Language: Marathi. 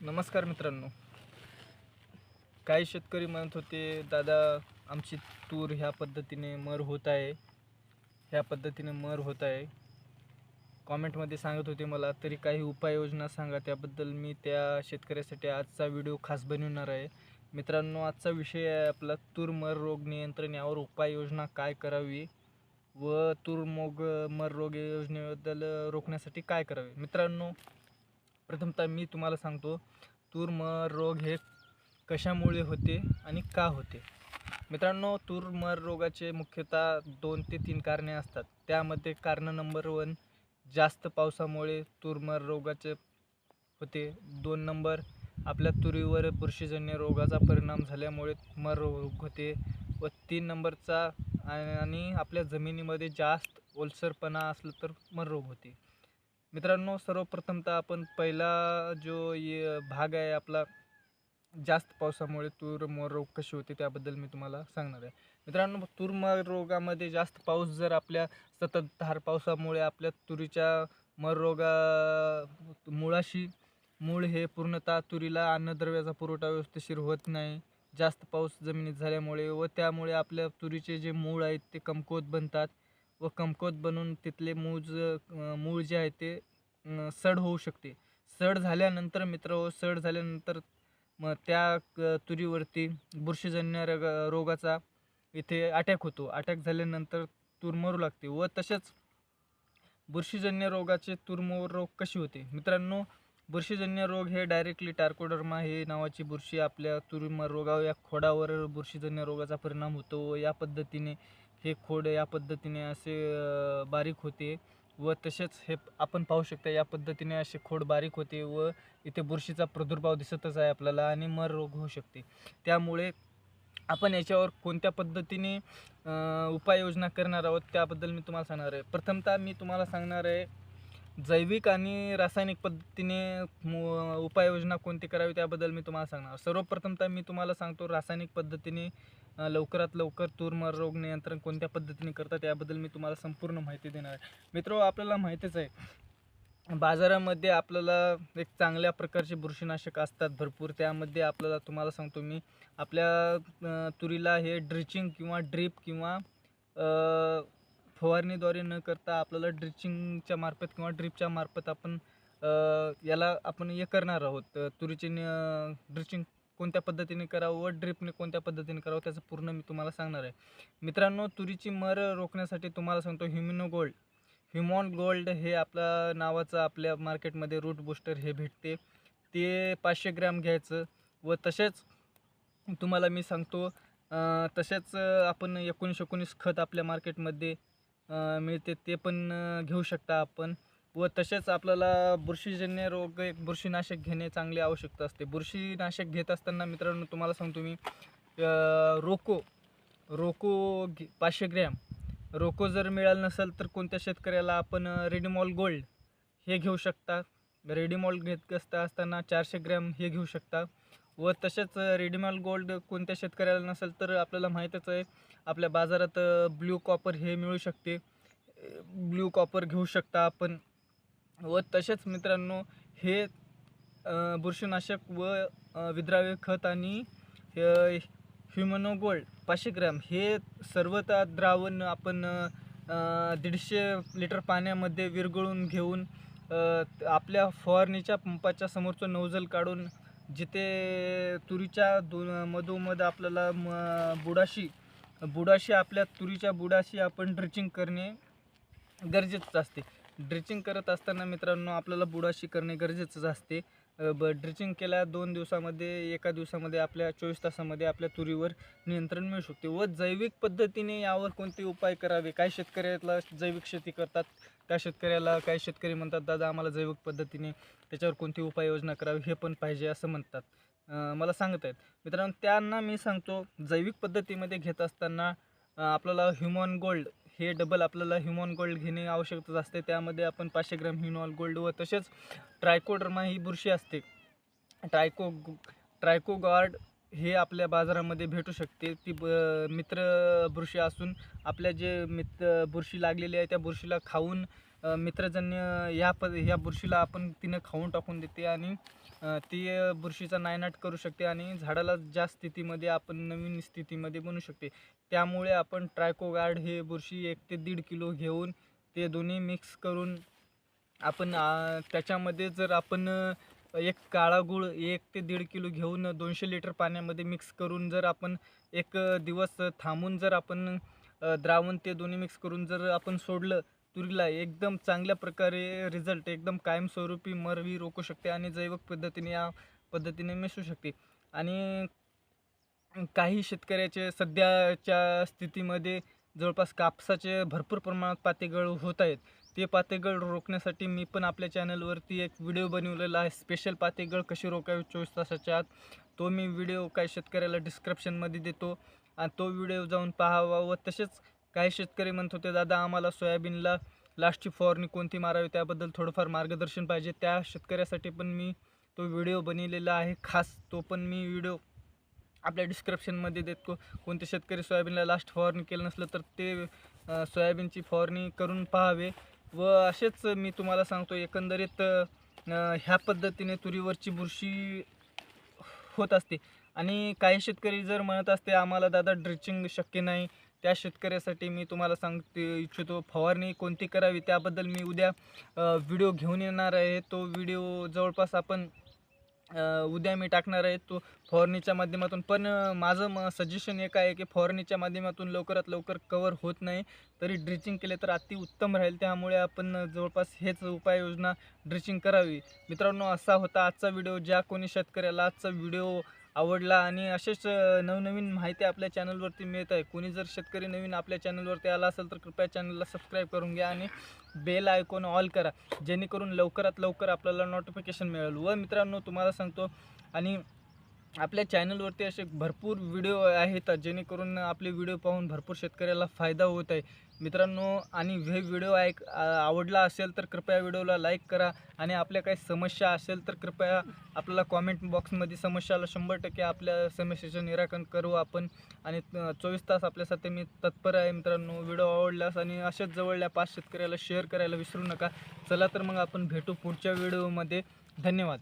नमस्कार मित्रांनो. काही शेतकरी म्हणत होते दादा आमची तूर ह्या पद्धतीने मर होत आहे. ह्या पद्धतीने मर होत आहे. कॉमेंटमध्ये सांगत होते मला तरी काही उपाययोजना सांगा. त्याबद्दल मी त्या शेतकऱ्यासाठी आजचा व्हिडिओ खास बनवणार आहे. मित्रांनो आजचा विषय आहे आपला तूर मर रोग नियंत्रण यावर उपाययोजना काय करावी व तूर मोग मर रोग योजनेबद्दल रोखण्यासाठी काय करावे. मित्रांनो प्रथमतः मी तुम्हाला सांगतो तूर मर रोग हे कशामुळे होते आणि का होते? मित्रांनो तूरमर रोगाचे मुख्यतः दोन ते तीन कारणे असतात. त्यामध्ये कारण नंबर वन जास्त पावसामुळे तूरमर रोगाचे होते. दोन नंबर आपल्या तुरीवर बुरशीजन्य रोगाचा परिणाम झाल्यामुळे मर रोग होते. व तीन नंबरचा आणि आपल्या जमिनीमध्ये जास्त ओलसरपणा असलं तर मर रोग होते. मित्रांनो सर्वप्रथमतः आपण पहिला जो ये भाग आहे आपला जास्त पावसामुळे तूर मोर रोग कशी होते त्याबद्दल मी तुम्हाला सांगणार आहे. मित्रांनो तूर मर रोगामध्ये जास्त पाऊस जर आपल्या सततधार पावसामुळे आपल्या तुरीच्या मर रोगा मुळाशी मूळ हे पूर्णतः तुरीला अन्नद्रव्याचा पुरवठा व्यवस्थेशीर होत नाही. जास्त पाऊस जमिनीत झाल्यामुळे व त्यामुळे आपल्या तुरीचे जे मूळ आहेत ते कमकुवत बनतात. व कमकुवत बनून तिथले मूज मूळ जे आहे ते सड होऊ शकते. सड झाल्यानंतर मित्र हो, सड झाल्यानंतर मग त्या तुरीवरती बुरशीजन्य रग रोगाचा इथे अटॅक होतो. अटॅक झाल्यानंतर तूर मरू लागते व तसेच बुरशीजन्य रोगाचे तुरमोर रोग कशी होते? मित्रांनो बुरशीजन्य रोग हे डायरेक्टली टार्कोडर्मा हे नावाची बुरशी आपल्या तुरमर रोगावर या खोडावर बुरशीजन्य रोगाचा परिणाम होतो व या पद्धतीने हे खोड या पद्धतीने असे बारीक होते व तसेच हे आपण पाहू शकता या पद्धतीने असे खोड बारीक होते व इथे बुरशीचा प्रादुर्भाव दिसतच आहे आपल्याला आणि मर रोग होऊ शकते. त्यामुळे आपण याच्यावर कोणत्या पद्धतीने उपाययोजना करणार आहोत त्याबद्दल मी तुम्हाला सांगणार आहे. प्रथमतः मी तुम्हाला सांगणार आहे जैविक आणि रासायनिक पद्धतीने उपाययोजना कोणती करावी त्याबद्दल मी तुम्हाला सांगणार सर्वप्रथमतः मी तुम्हाला सांगतो रासायनिक पद्धतीने लवकरात लवकर तूरमर रोग नियंत्रण कोणत्या पद्धतीने करतात याबद्दल मी तुम्हाला संपूर्ण माहिती देणार आहे. मित्र आपल्याला माहितीच आहे बाजारामध्ये आपल्याला एक चांगल्या प्रकारचे बुरशीनाशक असतात भरपूर. त्यामध्ये आपल्याला तुम्हाला सांगतो मी आपल्या तुरीला हे ड्रिचिंग किंवा ड्रीप किंवा फवारणीद्वारे न करता आपल्याला ड्रिचिंगच्या मार्फत किंवा ड्रीपच्या मार्फत आपण याला आपण हे करणार आहोत. तुरीचे ड्रिचिंग कोणत्या पद्धतीने करावं व ड्रिपने कोणत्या पद्धतीने करावं त्याचं पूर्ण मी तुम्हाला सांगणार आहे. मित्रांनो तुरीची मर रोखण्यासाठी तुम्हाला सांगतो ह्युमिनो गोल्ड ह्युमॉन गोल्ड हे आपल्या नावाचं आपल्या मार्केटमध्ये रूट बूस्टर हे भेटते. ते पाचशे ग्रॅम घ्यायचं व तसेच तुम्हाला मी सांगतो तसेच आपण एकोणीस एकोणीस खत आपल्या मार्केटमध्ये मिळते ते पण घेऊ शकता आपण. व तसेच आपल्याला बुरशीजन्य रोग एक बुरशीनाशक घेणे चांगली आवश्यकता असते. बुरशीनाशक घेत असताना मित्रांनो तुम्हाला सांगतो मी रोको रोको घे- पाचशे ग्रॅम. रोको जर मिळालं नसेल तर कोणत्या शेतकऱ्याला आपण रेडिमॉल गोल्ड हे घेऊ शकता. रेडिमॉल घेत असता असताना चारशे ग्रॅम हे घेऊ शकता. व तसेच रेडिमॉल गोल्ड कोणत्या शेतकऱ्याला नसेल तर आपल्याला माहीतच आहे आपल्या बाजारात ब्ल्यू कॉपर हे मिळू शकते. ब्ल्यू कॉपर घेऊ शकता आपण. व तसेच मित्रांनो हे बुरशीनाशक व विद्राव्य खत आणि ह्युमनोगोल्ड पाचशे ग्रॅम हे सर्वता द्रावण आपण दीडशे लिटर पाण्यामध्ये विरघळून घेऊन आपल्या फवारणीच्या पंपाच्या समोरचं नोझल काढून जिथे तुरीच्या दो मधोमध आपल्याला म बुडाशी बुडाशी आपल्या तुरीच्या बुडाशी आपण ड्रिचिंग करणे गरजेचंच असते. ड्रिचिंग करत असताना मित्रांनो आपल्याला बुडाशी करणे गरजेचंच असते. ब ड्रिचिंग केल्या दोन दिवसामध्ये एका दिवसामध्ये आपल्या चोवीस तासामध्ये आपल्या तुरीवर नियंत्रण मिळू शकते व जैविक पद्धतीने यावर कोणते उपाय करावे? काही शेतकऱ्याला जैविक शेती करतात? त्या शेतकऱ्याला काही शेतकरी म्हणतात दादा आम्हाला जैविक पद्धतीने त्याच्यावर कोणती उपाययोजना करावी? हे पण पाहिजे असं म्हणतात. मला सांगत आहेत. मित्रांनो त्यांना मी सांगतो जैविक पद्धतीमध्ये घेत असताना आपल्याला ह्युमन गोल्ड हे डबल आपल्याला ह्युमॉन गोल्ड घेणे आवश्यकताच असते. त्यामध्ये आपण पाचशे ग्रॅम ह्युमॉन गोल्ड व तसेच ट्रायकोडर्मा ही बुरशी असते. ट्रायको ट्रायको गार्ड हे आपल्या बाजारामध्ये भेटू शकते. ती ब मित्र बुरशी असून आपल्या जे मित्र बुरशी लागलेली आहे त्या बुरशीला खाऊन मित्रजन्य या प ह्या बुरशीला आपण तिनं खाऊन टाकून देते आणि ती बुरशीचा नायनाट करू शकते आणि झाडाला ज्या स्थितीमध्ये आपण नवीन स्थितीमध्ये बनवू शकते. त्यामुळे आपण ट्रायकोगार्ड हे बुरशी एक ते दीड किलो घेऊन ते दोन्ही मिक्स करून आपण त्याच्यामध्ये जर आपण एक काळा गुळ एक ते दीड किलो घेऊन दोनशे लिटर पाण्यामध्ये मिक्स करून जर आपण एक दिवस थांबून जर आपण द्रावण ते दोन्ही मिक्स करून जर आपण सोडलं तुरीला एकदम चांगल्या प्रकारे रिझल्ट एकदम कायमस्वरूपी मरवी रोखू शकते आणि जैविक पद्धतीने या पद्धतीने मिसू शकते. आणि काही शेतकऱ्याचे सध्याच्या स्थितीमध्ये जवळपास कापसाचे भरपूर प्रमाणात पातेगळ होत आहेत. ते पातेगळ रोखण्यासाठी मी पण आपल्या चॅनलवरती एक व्हिडिओ बनवलेला आहे. स्पेशल पातेगळ कशी रोखावी चोवीस तासाच्या आत. तो मी व्हिडिओ काही शेतकऱ्याला डिस्क्रिप्शनमध्ये देतो. आणि तो व्हिडिओ जाऊन पाहावा व तसेच काही शेतकरी म्हणत होते दादा आम्हाला सोयाबीनला लास्टची फवारणी कोणती मारावी? त्याबद्दल थोडंफार मार्गदर्शन पाहिजे. त्या शेतकऱ्यासाठी पण मी तो व्हिडिओ बनवलेला आहे. खास तो पण मी व्हिडिओ आपल्या डिस्क्रिप्शनमध्ये देतो कोणते शेतकरी सोयाबीनला लास्ट फवारणी केलं नसलं तर ते सोयाबीनची फवारणी करून पाहावे. व असेच मी तुम्हाला सांगतो एकंदरीत ह्या पद्धतीने तुरीवरची बुरशी होत असते. आणि काही शेतकरी जर म्हणत असते आम्हाला दादा ड्रिचिंग शक्य नाही त्या शेतकऱ्यासाठी मी तुम्हाला सांगते इच्छितो फवारणी कोणती करावी? त्याबद्दल मी उद्या व्हिडिओ घेऊन येणार आहे. तो व्हिडिओ जवळपास आपण उद्या मी टाकणार आहे. तो फवारणीच्या माध्यमातून पण माझं म सजेशन एक आहे की फवारणीच्या माध्यमातून लवकरात लवकर कवर होत नाही. तरी ड्रिचिंग केले तर अति उत्तम राहील. त्यामुळे आपण जवळपास हेच उपाययोजना ड्रिचिंग करावी. मित्रांनो असा होता आजचा व्हिडिओ ज्या कोणी शेतकऱ्याला आजचा व्हिडिओ आवडला आणि असेच नवनवीन माहिती आपल्या चॅनलवरती मिळत आहे. कोणी जर शेतकरी नवीन आपल्या चॅनलवरती आला असेल तर कृपया चॅनलला सबस्क्राईब करून घ्या आणि बेल आयकॉन ऑल करा जेणेकरून लवकरात लवकर आपल्याला नोटिफिकेशन मिळेल. व मित्रांनो तुम्हाला सांगतो आणि आपल्या चॅनलवरती असे भरपूर व्हिडिओ आहेत जेणेकरून आपले व्हिडिओ पाहून भरपूर शेतकऱ्याला फायदा होत आहे. मित्रांनो आणि हे व्हिडिओ ऐक आवडला असेल तर कृपया व्हिडिओला लाईक करा. आणि आपल्या काही समस्या असेल तर कृपया आपल्याला कॉमेंट बॉक्समध्ये समस्याला शंभर टक्के आपल्या समस्येचं निराकरण करू आपण. आणि चोवीस तास आपल्यासाठी मी तत्पर आहे मित्रांनो. व्हिडिओ आवडल्यास आणि असेच जवळल्या पाच शेतकऱ्याला शेअर करायला विसरू नका. चला तर मग आपण भेटू पुढच्या व्हिडिओमध्ये. धन्यवाद.